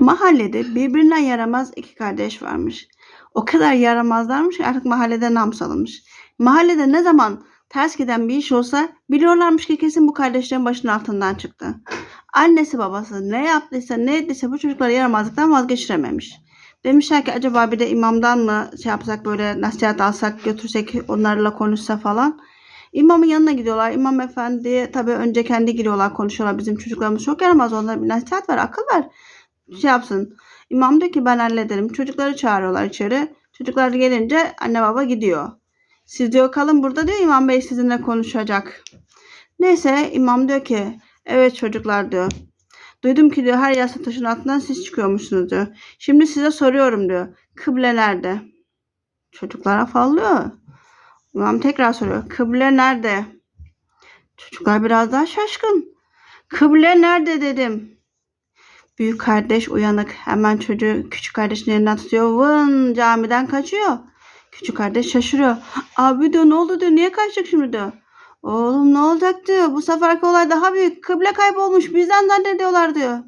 Mahallede birbirinden yaramaz iki kardeş varmış. O kadar yaramazlarmış ki artık mahallede nam salınmış. Mahallede ne zaman ters giden bir iş olsa biliyorlarmış ki kesin bu kardeşlerin başının altından çıktı. Annesi babası ne yaptıysa ne ettiyse bu çocukları yaramazlıktan vazgeçirememiş. Demişler ki acaba bir de imamdan mı şey yapsak böyle nasihat alsak götürsek onlarla konuşsa falan. İmamın yanına gidiyorlar. İmam efendi tabii önce kendi giriyorlar konuşuyorlar. Bizim çocuklarımız çok yaramaz. Onlara bir nasihat ver, akıl ver. Şey yapsın. İmam diyor ki ben hallederim. Çocukları çağırıyorlar içeri. Çocuklar gelince anne baba gidiyor. Siz diyor kalın burada diyor İmam Bey sizinle konuşacak. Neyse imam diyor ki evet çocuklar diyor. Duydum ki diyor her yasa taşın altından siz çıkıyormuşsunuz diyor. Şimdi size soruyorum diyor. Kıble nerede? Çocuklar afallıyor. İmam tekrar soruyor. Kıble nerede? Çocuklar biraz daha şaşkın. Kıble nerede dedim. Büyük kardeş uyanık. Hemen çocuğu küçük kardeşin elinden tutuyor. Vın camiden kaçıyor. Küçük kardeş şaşırıyor. Abi diyor ne oldu diyor. Niye kaçtık şimdi diyor. Oğlum ne olacak diyor. Bu seferki olay daha büyük. Kıble kaybolmuş. Bizden zannediyorlar diyor.